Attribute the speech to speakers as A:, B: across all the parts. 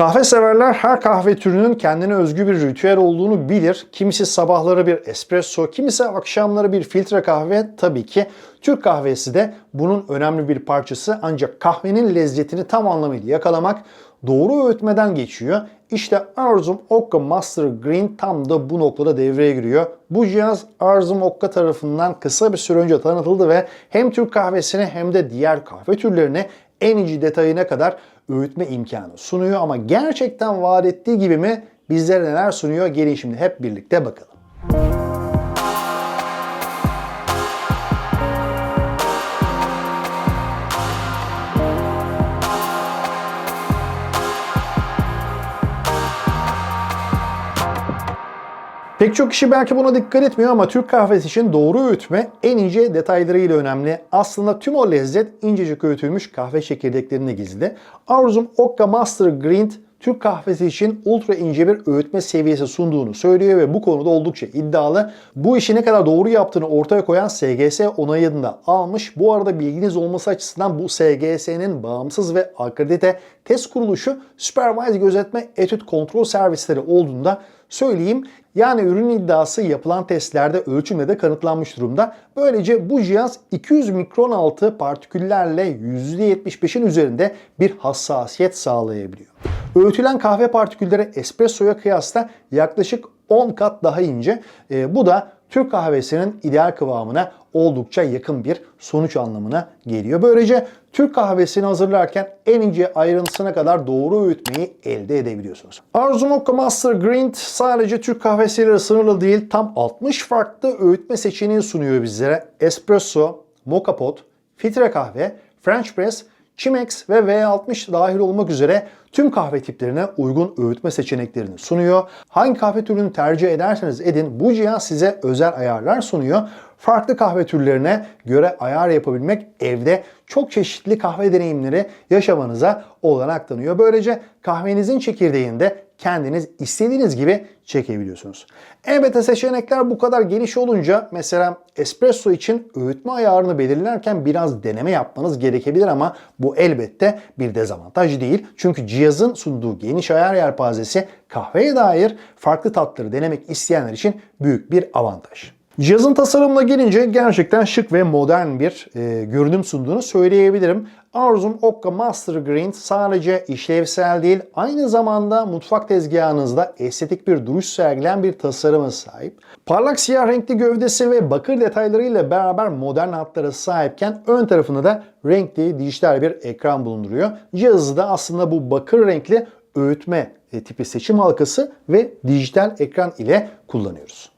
A: Kahve severler her kahve türünün kendine özgü bir ritüel olduğunu bilir. Kimisi sabahları bir espresso, kimisi akşamları bir filtre kahve. Tabii ki Türk kahvesi de bunun önemli bir parçası. Ancak kahvenin lezzetini tam anlamıyla yakalamak doğru öğütmeden geçiyor. İşte Arzum Okka Master Green tam da bu noktada devreye giriyor. Bu cihaz Arzum Okka tarafından kısa bir süre önce tanıtıldı ve hem Türk kahvesini hem de diğer kahve türlerini en ince detayına kadar öğütme imkanı sunuyor ama gerçekten vaat ettiği gibi mi bizlere neler sunuyor gelin şimdi hep birlikte bakalım. Pek çok kişi belki buna dikkat etmiyor ama Türk kahvesi için doğru öğütme en ince detaylarıyla önemli. Aslında tüm o lezzet incecik öğütülmüş kahve çekirdeklerinde gizli. Arzum Okka Master Green Türk kahvesi için ultra ince bir öğütme seviyesi sunduğunu söylüyor ve bu konuda oldukça iddialı. Bu işi ne kadar doğru yaptığını ortaya koyan SGS onayını da almış. Bu arada bilginiz olması açısından bu SGS'nin bağımsız ve akredite test kuruluşu Supervise Gözetme Etüt Kontrol Servisleri olduğunda söyleyeyim. Yani ürün iddiası yapılan testlerde ölçümle de kanıtlanmış durumda. Böylece bu cihaz 200 mikron altı partiküllerle %75'in üzerinde bir hassasiyet sağlayabiliyor. Öğütülen kahve partikülleri espressoya kıyasla yaklaşık 10 kat daha ince. E, bu da Türk kahvesinin ideal kıvamına oldukça yakın bir sonuç anlamına geliyor. Böylece Türk kahvesini hazırlarken en ince ayrıntısına kadar doğru öğütmeyi elde edebiliyorsunuz. Arzu Mokka Master Green sadece Türk kahvesiyle sınırlı değil tam 60 farklı öğütme seçeneği sunuyor bizlere. Espresso, Moka Pot, filtre kahve, French Press, Chemex ve V60 dahil olmak üzere tüm kahve tiplerine uygun öğütme seçeneklerini sunuyor. Hangi kahve türünü tercih ederseniz edin bu cihaz size özel ayarlar sunuyor. Farklı kahve türlerine göre ayar yapabilmek evde çok çeşitli kahve deneyimleri yaşamanıza olanak tanıyor. Böylece kahvenizin çekirdeğinde kendiniz istediğiniz gibi çekebiliyorsunuz. Elbette seçenekler bu kadar geniş olunca mesela espresso için öğütme ayarını belirlerken biraz deneme yapmanız gerekebilir ama bu elbette bir dezavantaj değil. Çünkü cihazın sunduğu geniş ayar yelpazesi kahveye dair farklı tatları denemek isteyenler için büyük bir avantaj. Cihazın tasarımına gelince gerçekten şık ve modern bir e, görünüm sunduğunu söyleyebilirim. Arzum Okka Master Green sadece işlevsel değil, aynı zamanda mutfak tezgahınızda estetik bir duruş sergilen bir tasarıma sahip. Parlak siyah renkli gövdesi ve bakır detaylarıyla beraber modern hatlara sahipken ön tarafında da renkli dijital bir ekran bulunduruyor. Cihazı da aslında bu bakır renkli öğütme tipi seçim halkası ve dijital ekran ile kullanıyoruz.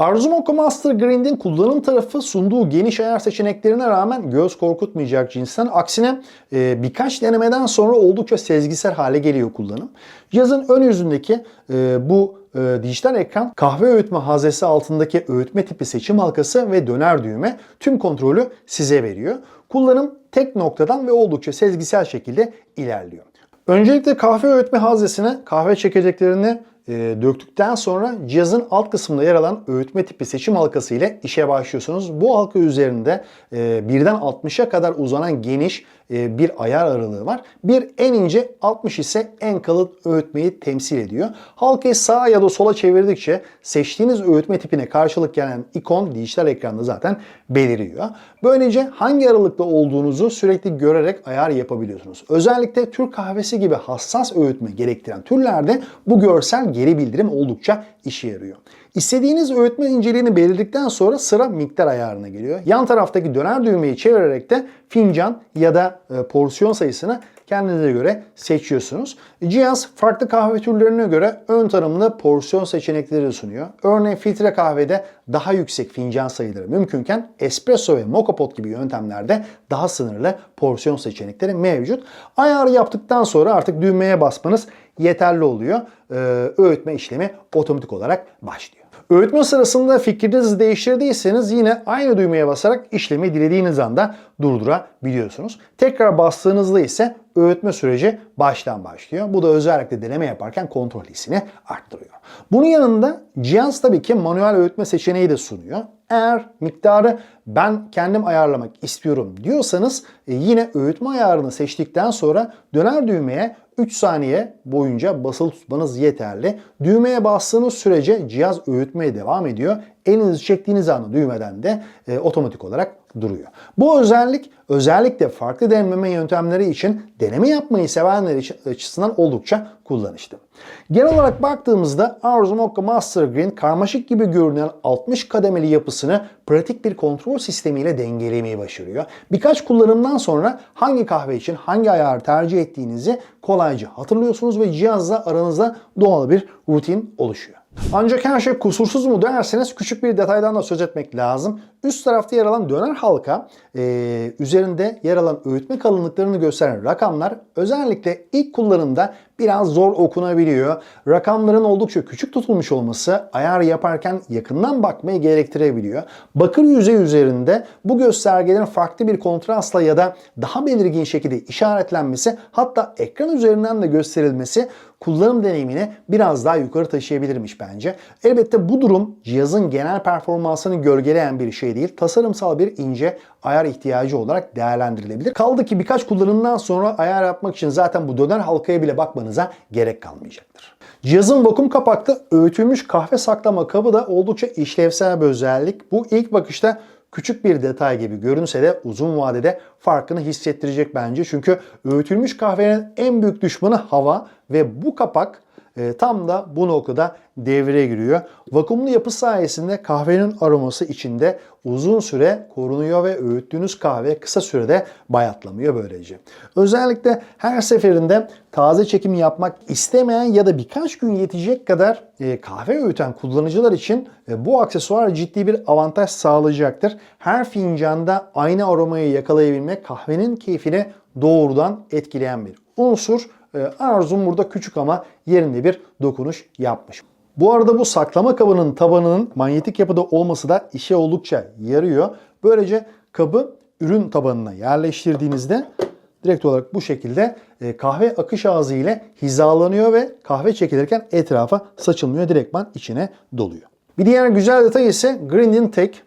A: Arzu Moka Master Grind'in kullanım tarafı sunduğu geniş ayar seçeneklerine rağmen göz korkutmayacak cinsten. Aksine e, birkaç denemeden sonra oldukça sezgisel hale geliyor kullanım. Cihazın ön yüzündeki e, bu e, dijital ekran kahve öğütme haznesi altındaki öğütme tipi seçim halkası ve döner düğme tüm kontrolü size veriyor. Kullanım tek noktadan ve oldukça sezgisel şekilde ilerliyor. Öncelikle kahve öğütme haznesine kahve çekirdeklerini e, döktükten sonra cihazın alt kısmında yer alan öğütme tipi seçim halkası ile işe başlıyorsunuz. Bu halka üzerinde e, birden 60'a kadar uzanan geniş e, bir ayar aralığı var. Bir en ince 60 ise en kalın öğütmeyi temsil ediyor. Halkayı sağa ya da sola çevirdikçe seçtiğiniz öğütme tipine karşılık gelen ikon dijital ekranda zaten beliriyor. Böylece hangi aralıkta olduğunuzu sürekli görerek ayar yapabiliyorsunuz. Özellikle Türk kahvesi gibi hassas öğütme gerektiren türlerde bu görsel geri bildirim oldukça işe yarıyor. İstediğiniz öğütme inceliğini belirledikten sonra sıra miktar ayarına geliyor. Yan taraftaki döner düğmeyi çevirerek de fincan ya da e, porsiyon sayısını kendinize göre seçiyorsunuz. Cihaz farklı kahve türlerine göre ön tanımlı porsiyon seçenekleri sunuyor. Örneğin filtre kahvede daha yüksek fincan sayıları mümkünken espresso ve moka pot gibi yöntemlerde daha sınırlı porsiyon seçenekleri mevcut. Ayarı yaptıktan sonra artık düğmeye basmanız yeterli oluyor. Ee, öğütme işlemi otomatik olarak başlıyor. Öğütme sırasında fikrinizi değiştirdiyseniz yine aynı düğmeye basarak işlemi dilediğiniz anda durdurabiliyorsunuz. Tekrar bastığınızda ise öğütme süreci baştan başlıyor. Bu da özellikle deneme yaparken kontrol hissini arttırıyor. Bunun yanında cihaz tabii ki manuel öğütme seçeneği de sunuyor. Eğer miktarı ben kendim ayarlamak istiyorum diyorsanız e, yine öğütme ayarını seçtikten sonra döner düğmeye 3 saniye boyunca basılı tutmanız yeterli. Düğmeye bastığınız sürece cihaz öğütmeye devam ediyor. Elinizi çektiğiniz anda düğmeden de e, otomatik olarak duruyor. Bu özellik özellikle farklı demleme yöntemleri için deneme yapmayı sevenler için açısından oldukça kullanışlı. Genel olarak baktığımızda Arzu Mokka Master Green karmaşık gibi görünen 60 kademeli yapısını pratik bir kontrol sistemiyle dengelemeyi başarıyor. Birkaç kullanımdan sonra hangi kahve için hangi ayarı tercih ettiğinizi kolayca hatırlıyorsunuz ve cihazla aranızda doğal bir rutin oluşuyor. Ancak her şey kusursuz mu derseniz küçük bir detaydan da söz etmek lazım. Üst tarafta yer alan döner halka e, üzerinde yer alan öğütme kalınlıklarını gösteren rakamlar özellikle ilk kullanımda biraz zor okunabiliyor. Rakamların oldukça küçük tutulmuş olması ayar yaparken yakından bakmayı gerektirebiliyor. Bakır yüzey üzerinde bu göstergelerin farklı bir kontrastla ya da daha belirgin şekilde işaretlenmesi hatta ekran üzerinden de gösterilmesi kullanım deneyimini biraz daha yukarı taşıyabilirmiş bence. Elbette bu durum cihazın genel performansını gölgeleyen bir şey değil. Tasarımsal bir ince ayar ihtiyacı olarak değerlendirilebilir. Kaldı ki birkaç kullanımdan sonra ayar yapmak için zaten bu döner halkaya bile bakmanıza gerek kalmayacaktır. Cihazın vakum kapaklı öğütülmüş kahve saklama kabı da oldukça işlevsel bir özellik. Bu ilk bakışta küçük bir detay gibi görünse de uzun vadede farkını hissettirecek bence. Çünkü öğütülmüş kahvenin en büyük düşmanı hava ve bu kapak e, tam da bu noktada devreye giriyor. Vakumlu yapı sayesinde kahvenin aroması içinde uzun süre korunuyor ve öğüttüğünüz kahve kısa sürede bayatlamıyor böylece. Özellikle her seferinde taze çekim yapmak istemeyen ya da birkaç gün yetecek kadar e, kahve öğüten kullanıcılar için e, bu aksesuar ciddi bir avantaj sağlayacaktır. Her fincanda aynı aromayı yakalayabilmek kahvenin keyfini doğrudan etkileyen bir unsur. E, Arzum burada küçük ama yerinde bir dokunuş yapmış. Bu arada bu saklama kabının tabanının manyetik yapıda olması da işe oldukça yarıyor. Böylece kabı ürün tabanına yerleştirdiğinizde direkt olarak bu şekilde e, kahve akış ağzı ile hizalanıyor ve kahve çekilirken etrafa saçılmıyor. Direktman içine doluyor. Bir diğer güzel detay ise Grindin Tech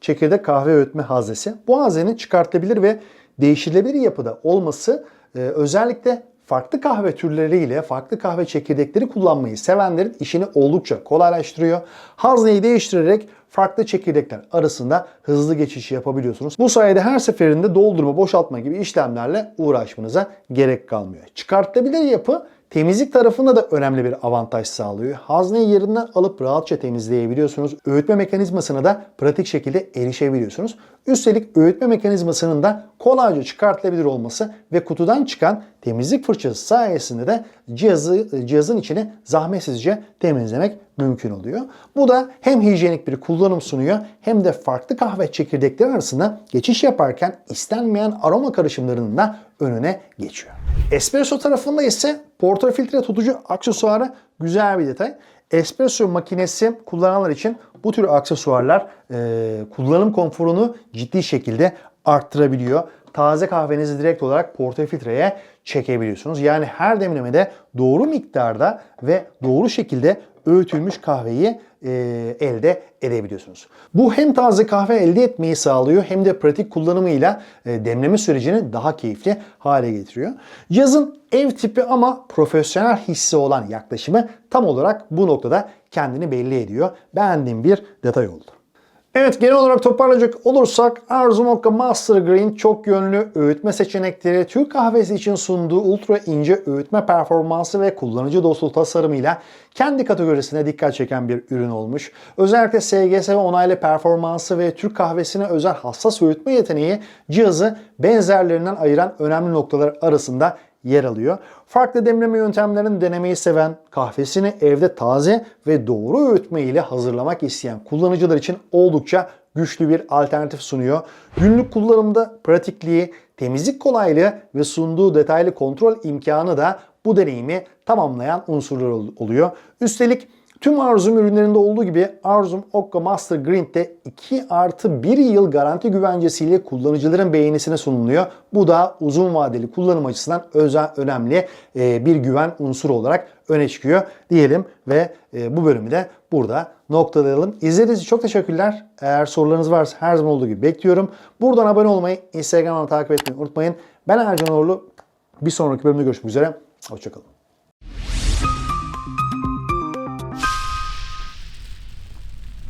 A: çekirdek kahve öğütme haznesi. Bu haznenin çıkartılabilir ve değiştirilebilir yapıda olması e, özellikle farklı kahve türleriyle farklı kahve çekirdekleri kullanmayı sevenlerin işini oldukça kolaylaştırıyor. Hazneyi değiştirerek farklı çekirdekler arasında hızlı geçiş yapabiliyorsunuz. Bu sayede her seferinde doldurma, boşaltma gibi işlemlerle uğraşmanıza gerek kalmıyor. Çıkartılabilir yapı Temizlik tarafında da önemli bir avantaj sağlıyor. Hazneyi yerinden alıp rahatça temizleyebiliyorsunuz. Öğütme mekanizmasına da pratik şekilde erişebiliyorsunuz. Üstelik öğütme mekanizmasının da kolayca çıkartılabilir olması ve kutudan çıkan temizlik fırçası sayesinde de cihazı, cihazın içini zahmetsizce temizlemek mümkün oluyor. Bu da hem hijyenik bir kullanım sunuyor hem de farklı kahve çekirdekleri arasında geçiş yaparken istenmeyen aroma karışımlarının da önüne geçiyor. Espresso tarafında ise portafiltre tutucu aksesuarı güzel bir detay. Espresso makinesi kullananlar için bu tür aksesuarlar e, kullanım konforunu ciddi şekilde arttırabiliyor. Taze kahvenizi direkt olarak portafiltreye çekebiliyorsunuz. Yani her demlemede doğru miktarda ve doğru şekilde öğütülmüş kahveyi e, elde edebiliyorsunuz. Bu hem taze kahve elde etmeyi sağlıyor hem de pratik kullanımıyla e, demleme sürecini daha keyifli hale getiriyor. Cihazın ev tipi ama profesyonel hissi olan yaklaşımı tam olarak bu noktada kendini belli ediyor. Beğendiğim bir detay oldu. Evet genel olarak toparlayacak olursak Arzu Mokka Master Green çok yönlü öğütme seçenekleri, Türk kahvesi için sunduğu ultra ince öğütme performansı ve kullanıcı dostu tasarımıyla kendi kategorisine dikkat çeken bir ürün olmuş. Özellikle SGS ve onaylı performansı ve Türk kahvesine özel hassas öğütme yeteneği cihazı benzerlerinden ayıran önemli noktalar arasında yer alıyor. Farklı demleme yöntemlerini denemeyi seven, kahvesini evde taze ve doğru öğütme ile hazırlamak isteyen kullanıcılar için oldukça güçlü bir alternatif sunuyor. Günlük kullanımda pratikliği, temizlik kolaylığı ve sunduğu detaylı kontrol imkanı da bu deneyimi tamamlayan unsurlar oluyor. Üstelik Tüm Arzum ürünlerinde olduğu gibi Arzum Okka Master Green'de 2 artı 1 yıl garanti güvencesiyle kullanıcıların beğenisine sunuluyor. Bu da uzun vadeli kullanım açısından özel önemli e, bir güven unsuru olarak öne çıkıyor diyelim ve e, bu bölümü de burada noktalayalım. İzlediğiniz için çok teşekkürler. Eğer sorularınız varsa her zaman olduğu gibi bekliyorum. Buradan abone olmayı, Instagram'dan takip etmeyi unutmayın. Ben Ercan Uğurlu. Bir sonraki bölümde görüşmek üzere. Hoşçakalın.